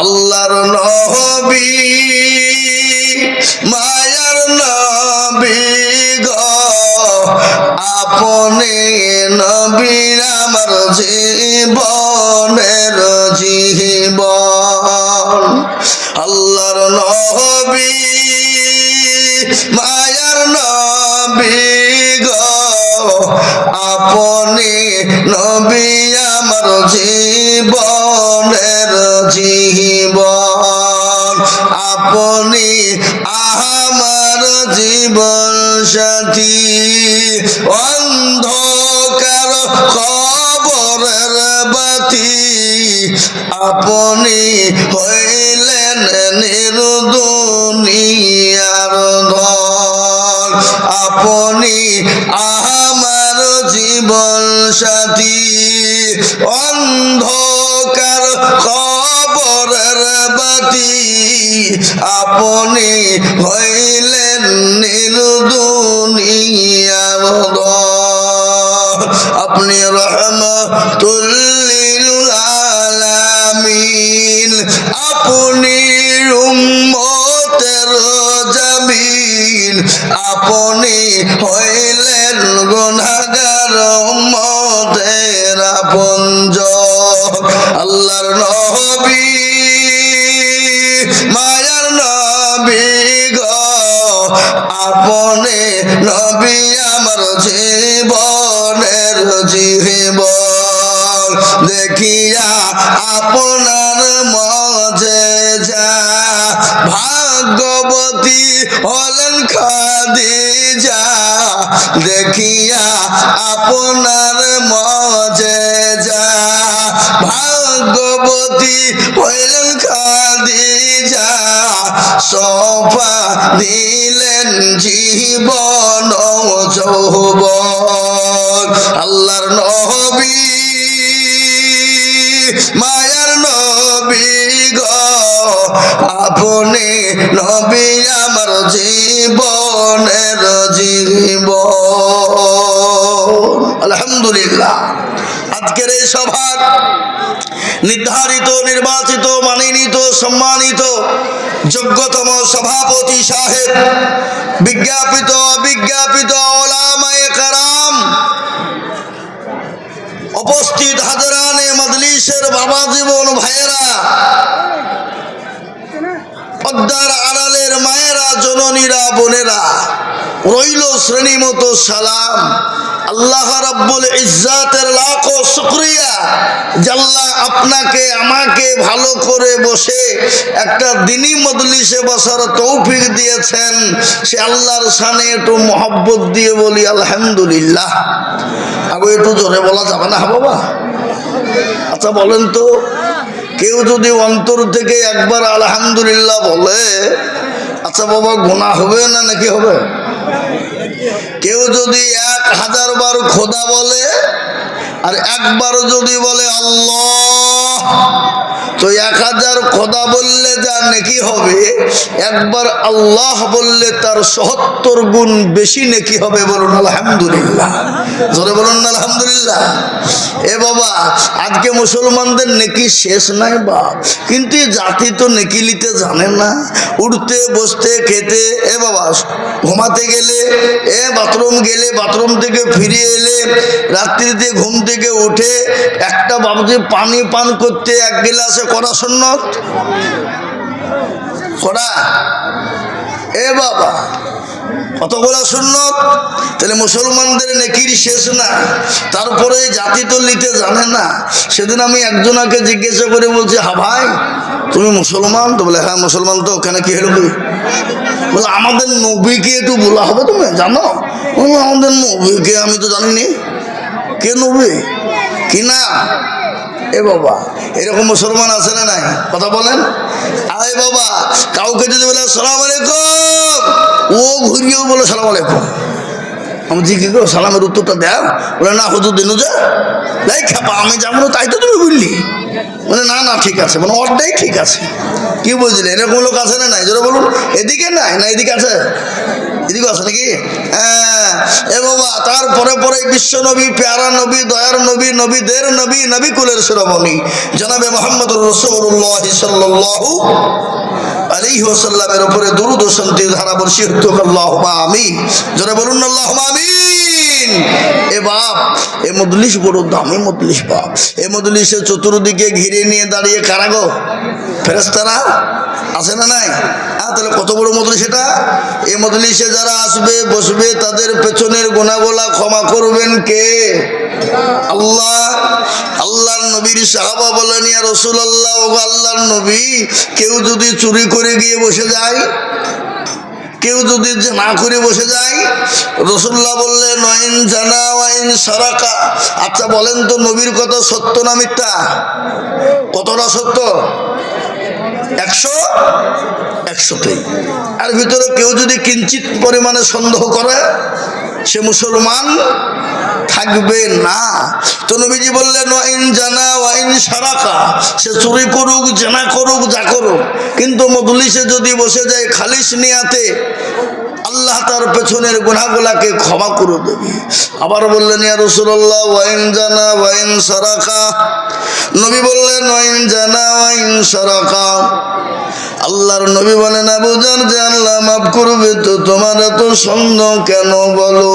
আল্লাহর নবী, মায়ার নবী গো। আপনি নবী আমার জীবনের জীবন। আল্লাহর নবী, মায়ার নবী গো। আপনি নবী সাথী অন্ধকার খবরের বাতি। আপনি হইলেন নিরুদুনিয়ার ধন আপনি আমার জীবন সাথী। অন্ধকার খবরের বাতি আপনি হইলেন নিরুদুনিয়ার আপনি রহমতুল্লিল আলামিন। আপনি উম্মতের জামিন। আপনি হইলেন গুনাহগার উম্মতের আপনজ আল্লাহর নবী আপনি নবী আমার জীবনের জীবন। দেখিয়া আপনার মজে যা ভাগ্যবতী হলেন খাদিজা। দেখিয়া আপনার মজে যা ভাগ্যবতী হইলেন খাদিজা সফা দিলেন জীবন যৌবন। আল্লাহর নবী, মায়ার নবী গো, আপনি নবী আমার জীবনের জীবন। আলহামদুলিল্লাহ। আজকের এই সভার নির্ধারিত, নির্বাচিত, মানিনীত, সম্মানিত, যোগ্যতম সভাপতি সাহেব, বিজ্ঞাপিত কারাম উপস্থিত হাজারানে মজলিসের বাবা জীবন ভাইয়েরা, পদ্মার আড়ালের মায়েরা, জননীরা, বোনেরা, রইল শ্রেণি মতো সালাম। আল্লাহ রাব্বুল ইজ্জাতের লাখো শুক্রিয়া জাল্লা আপনাকে, আমাকে ভালো করে বসে একটা দিনী মজলিসে বসার তৌফিক দিয়েছেন। সে আল্লাহর সানে একটু মহব্বত দিয়ে বলি, আলহামদুলিল্লাহ। আগে একটু জোরে বলা যাবে না বাবা? আচ্ছা বলেন তো, কেউ যদি অন্তর থেকে একবার আলহামদুলিল্লাহ বলে আচ্ছা বাবা গোনা হবে না নাকি হবে? কেউ যদি এক হাজার বার খোদা বলে আর একবার যদি বলে, আল্লাহ, তো এক হাজার খোদা বললে যা নেকি হবে। একবার আল্লাহ বললে তার সহত্তর গুণ বেশি নেকি হবে বলুন, আলহামদুলিল্লাহ। জোরে বলুন, আলহামদুলিল্লাহ। এ বাবা, আজকে মুসলমানদের নেকি শেষ নাই বা। কিন্তু জাতি তো নেকি নিতে জানে না। উঠতে, বসতে, খেতে, এ বাবা, ঘুমাতে গেলে, এ বাথরুম গেলে, বাথরুম থেকে ফিরে এলে, রাত্রিতে ঘুম থেকে উঠে একটা বাবুজি পানি পান করতে এক গিলাসে করা সুন্নত? করা? এ বাবা, কতগুলা সুন্নত? তাহলে মুসলমানদের নেকির শেষ না। তারপরে জাতি তো নিতে জানে না। সেদিন আমি একজনাকে জিজ্ঞাসা করে বলছি, হা ভাই, তুমি মুসলমান? তো বলে হ্যাঁ মুসলমান তো, ওখানে কি হলো বলে, আমাদের নবীকে একটু বলা হবে তুমি, জানো? আমাদের নবীকে আমি তো জানিনি। কে নবী? কি না এ বাবা, এরকম মুসলমান আছে না নাই? কথা বলেন। আরে বাবা, কাউকে যদি বলে, সালাম আলাইকুম, ও ঘুরিয়েও বলে, সালাম আলাইকুম। আমি জি কি করো, সালামের উত্তরটা দেও বলে, না হুজুর, দিনু যে। তাই খাপা, আমি যাব তাই তো তুমি বললি মানে না না, ঠিক আছে। মানে ওরটাই ঠিক আছে। কি বুঝলে এরকম লোক আছে না নাই? যেটা বলুন। এদিকে নাই না এদিকে আছে? এদিকে আছে নাকি? হ্যাঁ। এ বাবা, তারপরে পরে বিশ্ব নবী, পেয়ারা নবী, দয়ার নবী, নবীদের নবী নবী কুলের শিরোমণি। জনাবে মোহাম্মদ রসুল্লাহ সাল্লাল্লাহু আলাইহি ওয়াসাল্লামের উপরে দুরূদ শান্তি ধারা বর্ষি হোক, আল্লাহুম্মা আমিন। জোরে বলুন, আল্লাহুম্মা আমিন। এ বাপ, এ মজলিস বড় দামি মজলিস বাপ। এ মজলিসে চতুর্দিকে ঘিরে নিয়ে দাঁড়িয়ে কারাগো ফেরেস্তারা আছে না নাই? হ্যাঁ তাহলে কত বড় মজলিস সেটা এই মজলিসে যারা আসবে, বসবে, তাদের পেছনের গোনাগোলা ক্ষমা করবেন কে? আল্লাহ। আল্লাহর নবীর সাহাবা বলেন, ইয়া রসুলাল্লাহ, ও আল্লাহর নবী, কেউ যদি চুরি করে গিয়ে বসে যায়, কেউ যদি না করে বসে যায় রসুল্লাহ বললেন নয়ন জানা, ওয়াইন সারাকা। আচ্ছা বলেন তো নবীর কথা সত্য না মিথ্যা? কতটা সত্য? একশো? একশোতেই আর ভিতরে কেউ যদি কিঞ্চিত পরিমাণে সন্দেহ করে, সে মুসলমান থাকবে না। তো নবীজি বললেন, ওয়াইন জানা, ওয়াইন সারাকা। সে চুরি করুক, জানা করুক, যা করুক। কিন্তু মদলিসে যদি বসে যায় খালিস নিয়াতে আল্লাহ তার পেছনের গুণাগুলাকে ক্ষমা করে দেবে। আবার বললেন, ইয়া রসুল্লাহ ওয়াইন জানা ওয়াইন সারাকা। নবী বললেন ওয়াইন জানা ওয়াইন সারাকা। আল্লাহর নবী বলেন, আবু জান যে আল্লাহ মাফ করবে, তো তোমার এত সন্দেহ কেন বলো?